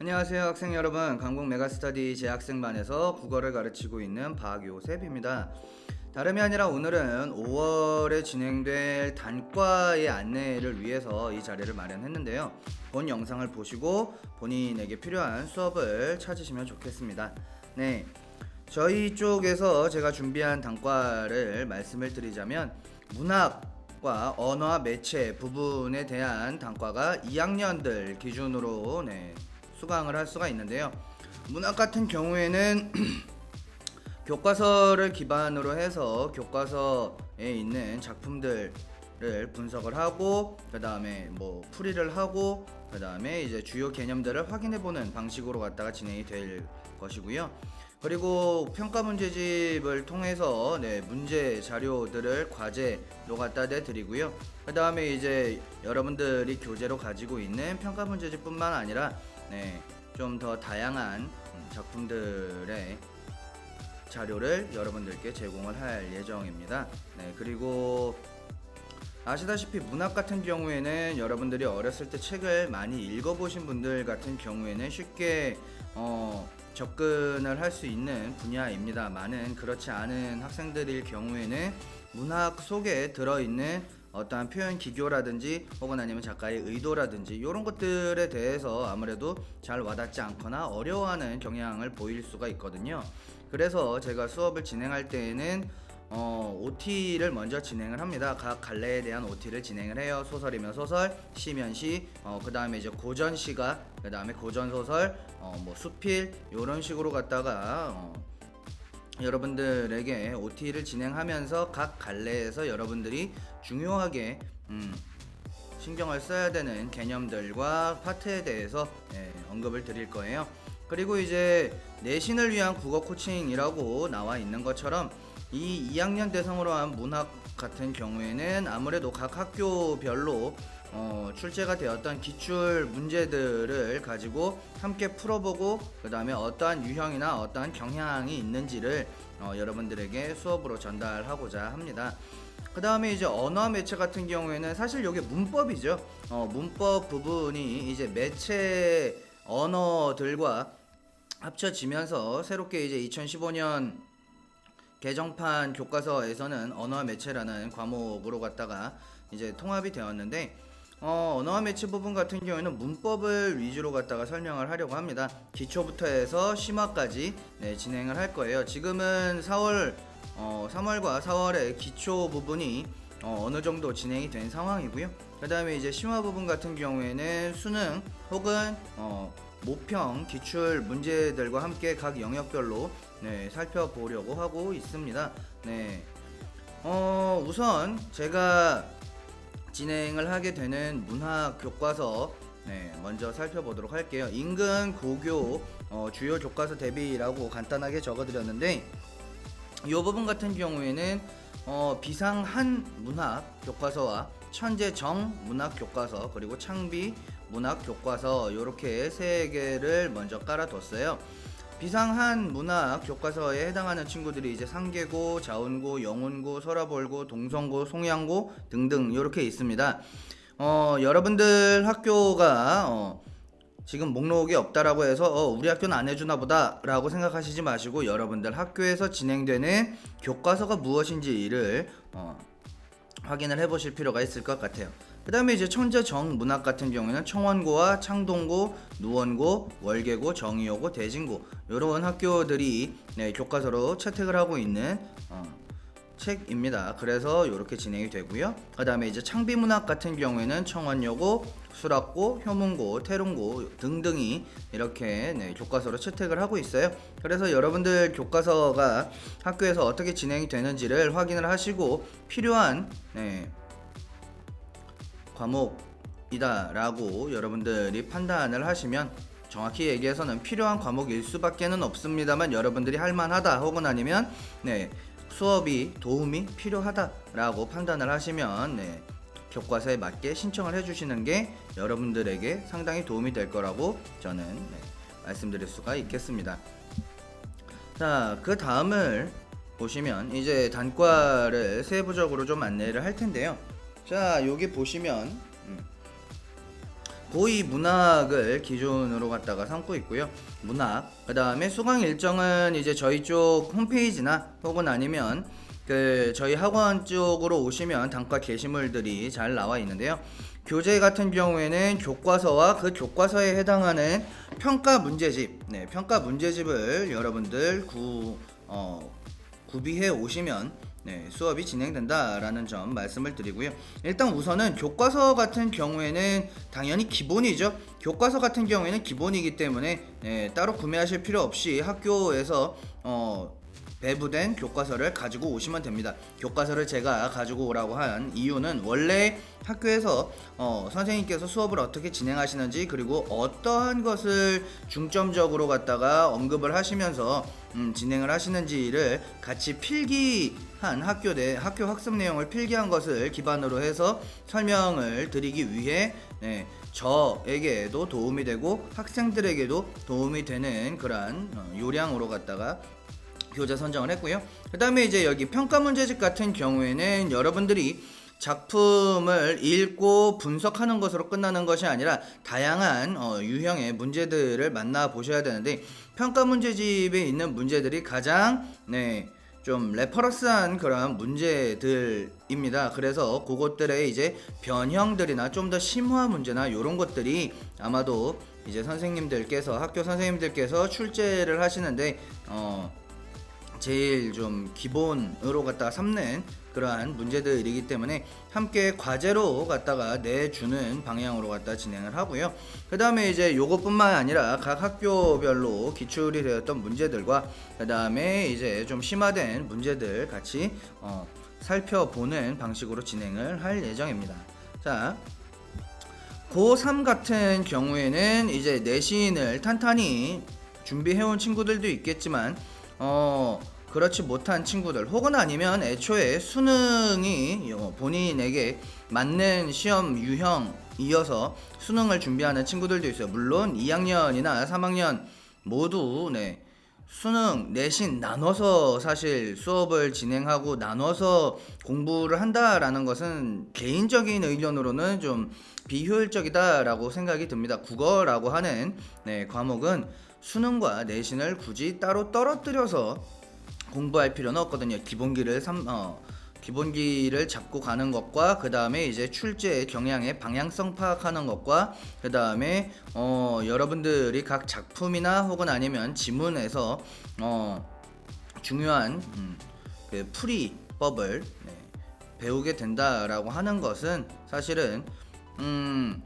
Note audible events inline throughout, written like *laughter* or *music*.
안녕하세요 학생 여러분. 강북 메가스터디 재학생반에서 국어를 가르치고 있는 박요셉입니다. 다름이 아니라 오늘은 5월에 진행될 단과의 안내를 위해서 이 자리를 마련했는데요. 본 영상을 보시고 본인에게 필요한 수업을 찾으시면 좋겠습니다. 네 저희 쪽에서 제가 준비한 단과를 말씀을 드리자면 문학 과 언어와 매체 부분에 대한 단과가 2학년들 기준으로 네, 수강을 할 수가 있는데요. 문학 같은 경우에는 *clears throat* 교과서를 기반으로 해서 교과서에 있는 작품들을 분석을 하고 그 다음에 뭐 풀이를 하고 그 다음에 이제 주요 개념들을 확인해 보는 방식으로 갖다가 진행이 될 것이고요. 그리고 평가 문제집을 통해서 네, 문제 자료들을 과제로 갖다 내드리고요. 그 다음에 이제 여러분들이 교재로 가지고 있는 평가 문제집뿐만 아니라 네, 좀 더 다양한 음, 작품들의 자료를 여러분들께 제공을 할 예정입니다. 네, 그리고 아시다시피 문학 같은 경우에는 여러분들이 어렸을 때 책을 많이 읽어보신 분들 같은 경우에는 쉽게 어, 접근을 할 수 있는 분야입니다만은 그렇지 않은 학생들일 경우에는 문학 속에 들어있는 어떠한 표현 기교라든지 혹은 아니면 작가의 의도라든지 이런 것들에 대해서 아무래도 잘 와닿지 않거나 어려워하는 경향을 보일 수가 있거든요. 그래서 제가 수업을 진행할 때에는 어, OT를 먼저 진행을 합니다. 각 갈래에 대한 OT를 진행을 해요. 소설이면 소설, 시면 시, 어, 그 다음에 이제 고전 시가, 그 다음에 고전 소설, 어, 뭐 수필 이런 식으로 갖다가 어, 여러분들에게 OT를 진행하면서 각 갈래에서 여러분들이 중요하게 음, 신경을 써야 되는 개념들과 파트에 대해서 예, 언급을 드릴 거예요. 그리고 이제 내신을 위한 국어 코칭이라고 나와 있는 것처럼 이 2학년 대상으로 한 문학 같은 경우에는 아무래도 각 학교별로 어, 출제가 되었던 기출 문제들을 가지고 함께 풀어보고 그 다음에 어떠한 유형이나 어떠한 경향이 있는지를 어, 여러분들에게 수업으로 전달하고자 합니다. 그 다음에 이제 언어 매체 같은 경우에는 사실 이게 문법이죠. 어, 문법 부분이 이제 매체 언어들과 합쳐지면서 새롭게 이제 2015년 개정판 교과서에서는 언어와 매체라는 과목으로 갖다가 이제 통합이 되었는데 어, 언어와 매체 부분 같은 경우에는 문법을 위주로 갖다가 설명을 하려고 합니다. 기초부터 해서 심화까지 네, 진행을 할 거예요. 지금은 4월 어, 3월과 4월에 기초 부분이 어, 어느 정도 진행이 된 상황이고요. 그 다음에 이제 심화 부분 같은 경우에는 수능 혹은 어, 모평 기출 문제들과 함께 각 영역별로 네, 살펴보려고 하고 있습니다. 네. 어, 우선 제가 진행을 하게 되는 문학 교과서 네, 먼저 살펴보도록 할게요. 인근 고교 어, 주요 교과서 대비라고 간단하게 적어드렸는데 이 부분 같은 경우에는 어, 비상한 문학 교과서와 천재 정 문학 교과서 그리고 창비 문학 교과서 이렇게 세 개를 먼저 깔아뒀어요. 비상한 문학 교과서에 해당하는 친구들이 이제 상계고, 자운고, 영운고, 서라벌고, 동성고, 송양고 등등 이렇게 있습니다. 어, 여러분들 학교가 어, 지금 목록이 없다라고 해서 어, 우리 학교는 안 해주나 보다라고 생각하시지 마시고 여러분들 학교에서 진행되는 교과서가 무엇인지를 어, 확인을 해보실 필요가 있을 것 같아요. 그 다음에 이제 천재 정 문학 같은 경우에는 청원고와 창동고, 누원고, 월계고, 정의여고, 대진고 이런 학교들이 네, 교과서로 채택을 하고 있는 어, 책입니다. 그래서 이렇게 진행이 되고요. 그 다음에 이제 창비문학 같은 경우에는 청원여고, 수락고, 효문고, 태릉고 등등이 이렇게 네, 교과서로 채택을 하고 있어요. 그래서 여러분들 교과서가 학교에서 어떻게 진행이 되는지를 확인을 하시고 필요한 네, 과목이다라고 여러분들이 판단을 하시면 정확히 얘기해서는 필요한 과목일 수밖에는 없습니다만 여러분들이 할만하다 혹은 아니면 네 수업이 도움이 필요하다라고 판단을 하시면 네 교과서에 맞게 신청을 해주시는 게 여러분들에게 상당히 도움이 될 거라고 저는 네, 말씀드릴 수가 있겠습니다. 자, 그 다음을 보시면 이제 단과를 세부적으로 좀 안내를 할 텐데요. 자, 여기 보시면 음, 고2 문학을 기준으로 갖다가 삼고 있고요. 문학. 그 다음에 수강 일정은 이제 저희 쪽 홈페이지나 혹은 아니면 그 저희 학원 쪽으로 오시면 단과 게시물들이 잘 나와 있는데요. 교재 같은 경우에는 교과서와 그 교과서에 해당하는 평가 문제집, 네, 평가 문제집을 여러분들 구, 어, 구비해 오시면 네, 수업이 진행된다라는 점 말씀을 드리고요. 일단 우선은 교과서 같은 경우에는 당연히 기본이죠. 교과서 같은 경우에는 기본이기 때문에 네, 따로 구매하실 필요 없이 학교에서 어, 배부된 교과서를 가지고 오시면 됩니다. 교과서를 제가 가지고 오라고 한 이유는 원래 학교에서 어, 선생님께서 수업을 어떻게 진행하시는지 그리고 어떠한 것을 중점적으로 갖다가 언급을 하시면서 음, 진행을 하시는지를 같이 필기한 학교 내 학교 학습 내용을 필기한 것을 기반으로 해서 설명을 드리기 위해 네, 저에게도 도움이 되고 학생들에게도 도움이 되는 그러한 어, 요량으로 갖다가 교재 선정을 했고요. 그 다음에 이제 여기 평가 문제집 같은 경우에는 여러분들이 작품을 읽고 분석하는 것으로 끝나는 것이 아니라 다양한 어, 유형의 문제들을 만나 보셔야 되는데 평가 문제집에 있는 문제들이 가장 네, 좀 레퍼런스한 그런 문제들입니다. 그래서 그것들의 이제 변형들이나 좀 더 심화 문제나 이런 것들이 아마도 이제 선생님들께서 학교 선생님들께서 출제를 하시는데 어 제일 좀 기본으로 갖다가 삼는 그러한 문제들이기 때문에 함께 과제로 갖다가 내주는 방향으로 갖다 진행을 하고요. 그 다음에 이제 요것뿐만 아니라 각 학교별로 기출이 되었던 문제들과 그 다음에 이제 좀 심화된 문제들 같이 어, 살펴보는 방식으로 진행을 할 예정입니다. 자, 고3 같은 경우에는 이제 내신을 탄탄히 준비해온 친구들도 있겠지만 어 그렇지 못한 친구들 혹은 아니면 애초에 수능이 어, 본인에게 맞는 시험 유형 이어서 수능을 준비하는 친구들도 있어요. 물론 2학년이나 3학년 모두 네. 수능 내신 나눠서 사실 수업을 진행하고 나눠서 공부를 한다라는 것은 개인적인 의견으로는 좀 비효율적이다라고 생각이 듭니다. 국어라고 하는 네, 과목은 수능과 내신을 굳이 따로 떨어뜨려서 공부할 필요는 없거든요. 기본기를 삼, 어, 기본기를 잡고 가는 것과 그 다음에 이제 출제 경향의 방향성 파악하는 것과 그 다음에 어, 여러분들이 각 작품이나 혹은 아니면 지문에서 어, 중요한 음, 그 풀이법을 네, 배우게 된다라고 하는 것은 사실은 음,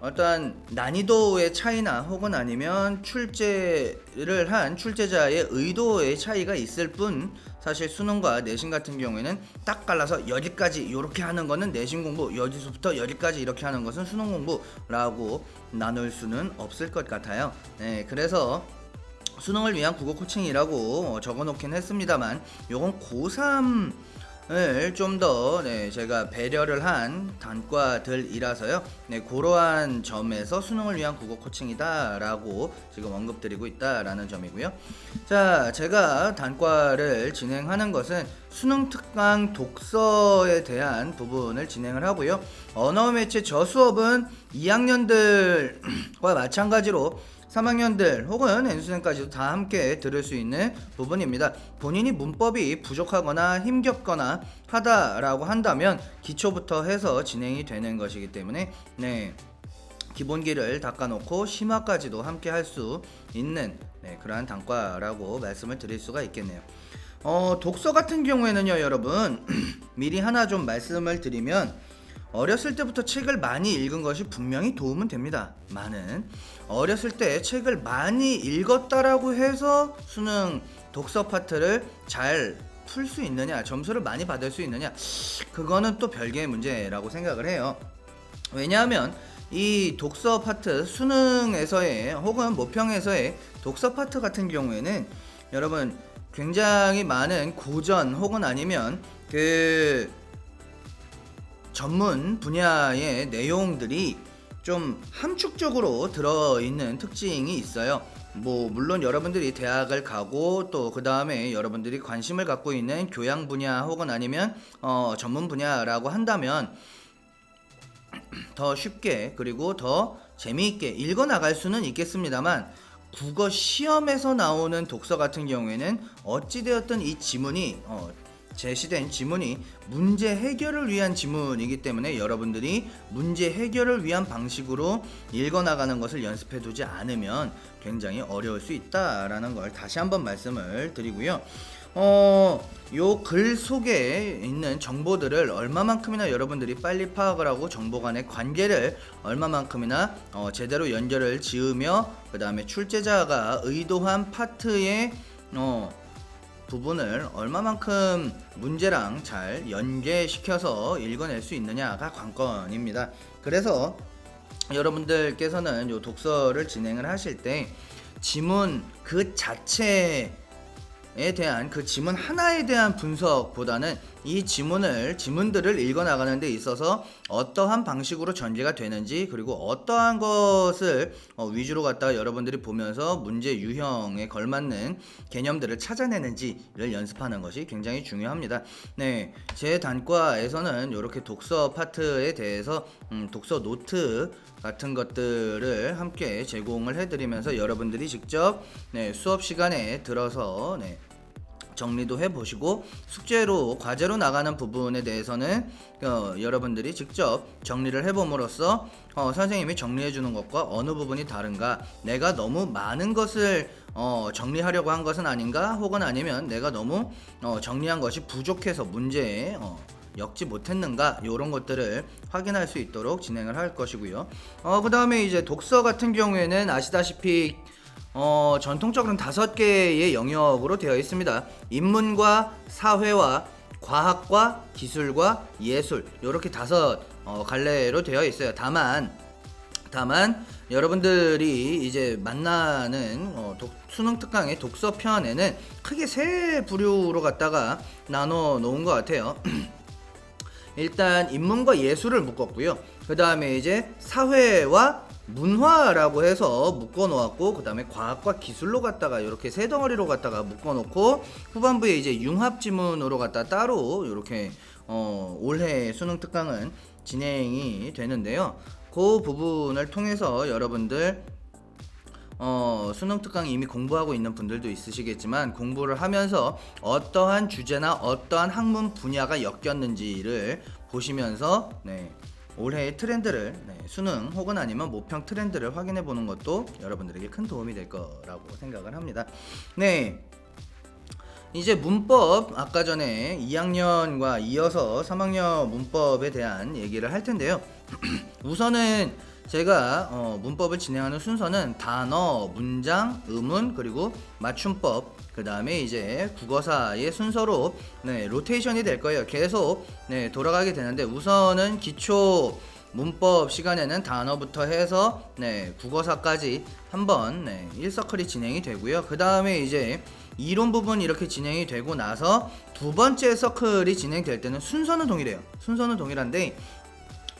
어떤 난이도의 차이나 혹은 아니면 출제를 한 출제자의 의도의 차이가 있을 뿐 사실 수능과 내신 같은 경우에는 딱 갈라서 여기까지 이렇게 하는 거는 내신 공부 여기서부터 여기까지 이렇게 하는 것은 수능 공부라고 나눌 수는 없을 것 같아요. 네, 그래서 수능을 위한 국어 코칭이라고 적어 놓긴 했습니다만 요건 고3 을좀 더 네, 제가 배려를 한 단과들이라서요. 네, 그러한 점에서 수능을 위한 국어 코칭이다라고 지금 언급드리고 있다라는 점이고요. 자, 제가 단과를 진행하는 것은 수능 특강 독서에 대한 부분을 진행을 하고요. 언어 매체 저 수업은 2학년들과 마찬가지로 3학년들 혹은 N수생까지도 다 함께 들을 수 있는 부분입니다. 본인이 문법이 부족하거나 힘겹거나 하다라고 한다면 기초부터 해서 진행이 되는 것이기 때문에 네. 기본기를 닦아놓고 심화까지도 함께 할 수 있는 네, 그러한 단과라고 말씀을 드릴 수가 있겠네요. 어, 독서 같은 경우에는요, 여러분 *clears throat* 미리 하나 좀 말씀을 드리면 어렸을 때부터 책을 많이 읽은 것이 분명히 도움은 됩니다. 많은 어렸을 때 책을 많이 읽었다라고 해서 수능 독서 파트를 잘 풀 수 있느냐, 점수를 많이 받을 수 있느냐, 그거는 또 별개의 문제라고 생각을 해요. 왜냐하면 이 독서 파트 수능에서의 혹은 모평에서의 독서 파트 같은 경우에는 여러분 굉장히 많은 고전 혹은 아니면 그 전문 분야의 내용들이 좀 함축적으로 들어있는 특징이 있어요. 뭐 물론 여러분들이 대학을 가고 또 그 다음에 여러분들이 관심을 갖고 있는 교양 분야 혹은 아니면 어, 전문 분야라고 한다면 더 쉽게 그리고 더 재미있게 읽어 나갈 수는 있겠습니다만 국어 시험에서 나오는 독서 같은 경우에는 어찌되었든 이 지문이 어, 제시된 지문이 문제 해결을 위한 지문이기 때문에 여러분들이 문제 해결을 위한 방식으로 읽어 나가는 것을 연습해 두지 않으면 굉장히 어려울 수 있다라는 걸 다시 한번 말씀을 드리고요. 어, 요 글 속에 있는 정보들을 얼마만큼이나 여러분들이 빨리 파악을 하고 정보 간의 관계를 얼마만큼이나 어, 제대로 연결을 지으며 그 다음에 출제자가 의도한 파트의 어, 부분을 얼마만큼 문제랑 잘 연계시켜서 읽어낼 수 있느냐가 관건입니다. 그래서 여러분들께서는 요 독서를 진행을 하실 때 지문 그 자체에 대한 그 지문 하나에 대한 분석보다는 이 지문을 지문들을 읽어 나가는 데 있어서 어떠한 방식으로 전개가 되는지 그리고 어떠한 것을 어, 위주로 갖다가 여러분들이 보면서 문제 유형에 걸맞는 개념들을 찾아내는지를 연습하는 것이 굉장히 중요합니다. 네, 제 단과에서는 이렇게 독서 파트에 대해서 음, 독서 노트 같은 것들을 함께 제공을 해드리면서 여러분들이 직접 네, 수업 시간에 들어서 네, 정리도 해보시고 숙제로 과제로 나가는 부분에 대해서는 어, 여러분들이 직접 정리를 해봄으로써 어, 선생님이 정리해 주는 것과 어느 부분이 다른가 내가 너무 많은 것을 어, 정리하려고 한 것은 아닌가 혹은 아니면 내가 너무 어, 정리한 것이 부족해서 문제에 어, 엮지 못했는가 이런 것들을 확인할 수 있도록 진행을 할 것이고요. 어, 그 다음에 이제 독서 같은 경우에는 아시다시피 어, 전통적으로는 다섯 개의 영역으로 되어 있습니다. 인문과 사회와 과학과 기술과 예술 이렇게 다섯 어, 갈래로 되어 있어요. 다만 다만 여러분들이 이제 만나는 어, 독, 수능 특강의 독서 편에는 크게 세 부류로 갖다가 나눠 놓은 것 같아요. *clears throat* 일단 인문과 예술을 묶었고요. 그 다음에 이제 사회와 문화라고 해서 묶어 놓았고 그 다음에 과학과 기술로 갖다가 이렇게 세 덩어리로 갖다가 묶어 놓고 후반부에 이제 융합 지문으로 갖다 따로 이렇게 어, 올해 수능 특강은 진행이 되는데요. 그 부분을 통해서 여러분들 어, 수능 특강 이미 공부하고 있는 분들도 있으시겠지만 공부를 하면서 어떠한 주제나 어떠한 학문 분야가 엮였는지를 보시면서 네, 올해의 트렌드를 네, 수능 혹은 아니면 모평 트렌드를 확인해 보는 것도 여러분들에게 큰 도움이 될 거라고 생각을 합니다. 네. 이제 문법 아까 전에 2학년과 이어서 3학년 문법에 대한 얘기를 할 텐데요. *clears throat* 우선은 제가 어, 문법을 진행하는 순서는 단어, 문장, 의문 그리고 맞춤법 그 다음에 이제 국어사의 순서로 네, 로테이션이 될 거예요. 계속 네, 돌아가게 되는데 우선은 기초 문법 시간에는 단어부터 해서 네, 국어사까지 한번 네, 1서클이 진행이 되고요. 그 다음에 이제 이론 부분 이렇게 진행이 되고 나서 두 번째 서클이 진행될 때는 순서는 동일해요. 순서는 동일한데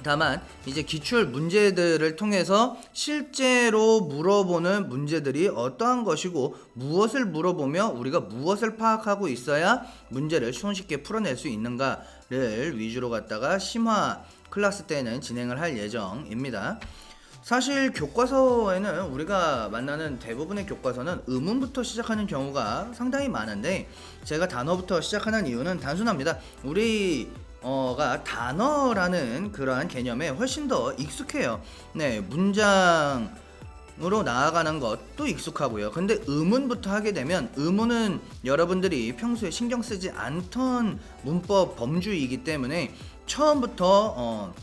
다만 이제 기출 문제들을 통해서 실제로 물어보는 문제들이 어떠한 것이고 무엇을 물어보며 우리가 무엇을 파악하고 있어야 문제를 손쉽게 풀어낼 수 있는가를 위주로 갖다가 심화 클래스 때는 진행을 할 예정입니다. 사실 교과서에는 우리가 만나는 대부분의 교과서는 의문부터 시작하는 경우가 상당히 많은데 제가 단어부터 시작하는 이유는 단순합니다. 우리 어가 단어라는 그러한 개념에 훨씬 더 익숙해요. 네, 문장 으로 나아가는 것도 익숙하고요. 근데 의문부터 하게 되면 의문은 여러분들이 평소에 신경 쓰지 않던 문법 범주이기 때문에 처음부터 어,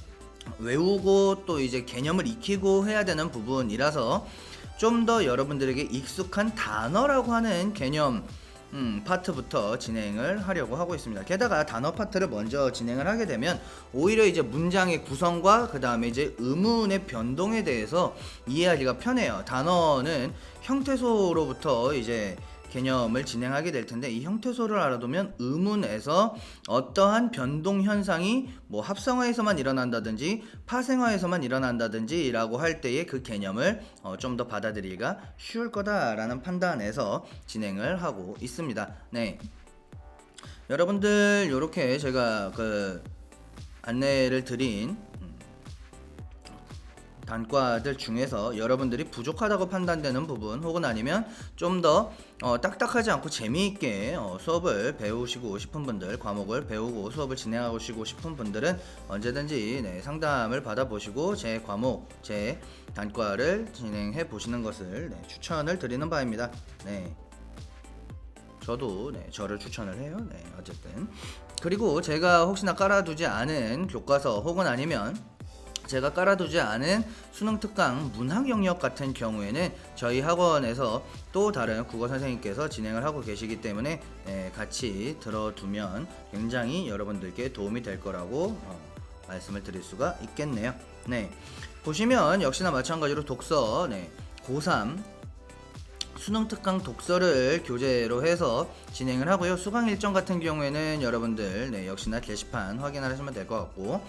외우고 또 이제 개념을 익히고 해야 되는 부분이라서 좀 더 여러분들에게 익숙한 단어라고 하는 개념 음, 파트부터 진행을 하려고 하고 있습니다. 게다가 단어 파트를 먼저 진행을 하게 되면 오히려 이제 문장의 구성과 그 다음에 이제 의문의 변동에 대해서 이해하기가 편해요. 단어는 형태소로부터 이제 개념을 진행하게 될 텐데 이 형태소를 알아두면 의문에서 어떠한 변동 현상이 뭐 합성화에서만 일어난다든지 파생화에서만 일어난다든지라고 할 때의 그 개념을 어, 좀 더 받아들이기가 쉬울 거다라는 판단에서 진행을 하고 있습니다. 네. 여러분들 이렇게 제가 그 안내를 드린 음, 단과들 중에서 여러분들이 부족하다고 판단되는 부분 혹은 아니면 좀더 어, 딱딱하지 않고 재미있게 어, 수업을 배우시고 싶은 분들 과목을 배우고 수업을 진행하시고 싶은 분들은 언제든지 네, 상담을 받아보시고 제 과목 제 단과를 진행해 보시는 것을 네, 추천을 드리는 바입니다. 네. 저도 네, 저를 추천을 해요. 네, 어쨌든 그리고 제가 혹시나 깔아두지 않은 교과서 혹은 아니면 제가 깔아두지 않은 수능 특강 문학 영역 같은 경우에는 저희 학원에서 또 다른 국어 선생님께서 진행을 하고 계시기 때문에 네, 같이 들어두면 굉장히 여러분들께 도움이 될 거라고 어, 말씀을 드릴 수가 있겠네요. 네, 보시면 역시나 마찬가지로 독서 네, 고3 수능 특강 독서를 교재로 해서 진행을 하고요. 수강 일정 같은 경우에는 여러분들 네, 역시나 게시판 확인을 하시면 될 것 같고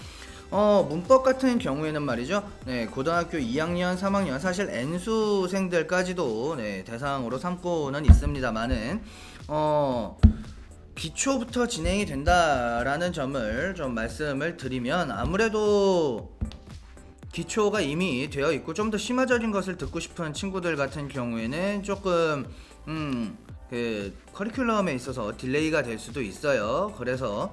어, 문법 같은 경우에는 말이죠. 네, 고등학교 2학년, 3학년 사실 N수생들까지도 네, 대상으로 삼고는 있습니다만은 어 기초부터 진행이 된다라는 점을 좀 말씀을 드리면 아무래도 기초가 이미 되어 있고 좀 더 심화적인 것을 듣고 싶은 친구들 같은 경우에는 조금 음, 그 커리큘럼에 있어서 딜레이가 될 수도 있어요. 그래서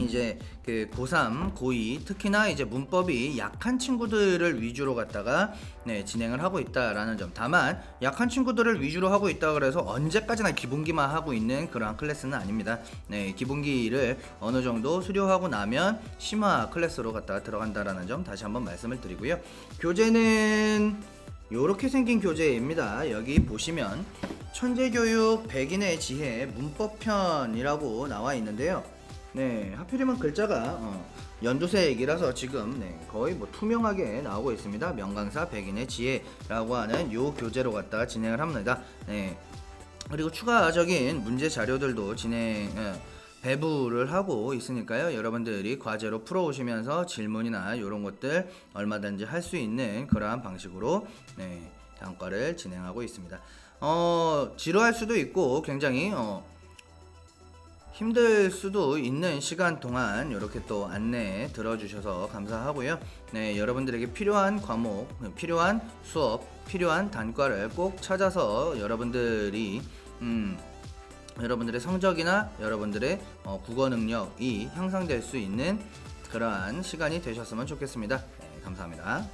이제 그 고3, 고2 특히나 이제 문법이 약한 친구들을 위주로 갖다가 네, 진행을 하고 있다라는 점. 다만 약한 친구들을 위주로 하고 있다 그래서 언제까지나 기본기만 하고 있는 그러한 클래스는 아닙니다. 네, 기본기를 어느 정도 수료하고 나면 심화 클래스로 갖다가 들어간다라는 점 다시 한번 말씀을 드리고요. 교재는 요렇게 생긴 교재입니다. 여기 보시면 천재교육 백인의 지혜 문법편이라고 나와 있는데요. 네, 하필이면 글자가 어, 연두색이라서 지금 네, 거의 뭐 투명하게 나오고 있습니다. 명강사 백인의 지혜라고 하는 요 교재로 갖다가 진행을 합니다. 네. 그리고 추가적인 문제 자료들도 진행 예, 배부를 하고 있으니까요. 여러분들이 과제로 풀어오시면서 질문이나 이런 것들 얼마든지 할 수 있는 그러한 방식으로 네, 단과를 진행하고 있습니다. 어, 지루할 수도 있고 굉장히 어, 힘들 수도 있는 시간 동안 이렇게 또 안내 들어주셔서 감사하고요. 네, 여러분들에게 필요한 과목, 필요한 수업, 필요한 단과를 꼭 찾아서 여러분들이 음, 여러분들의 성적이나 여러분들의 어, 국어 능력이 향상될 수 있는 그러한 시간이 되셨으면 좋겠습니다. 네, 감사합니다.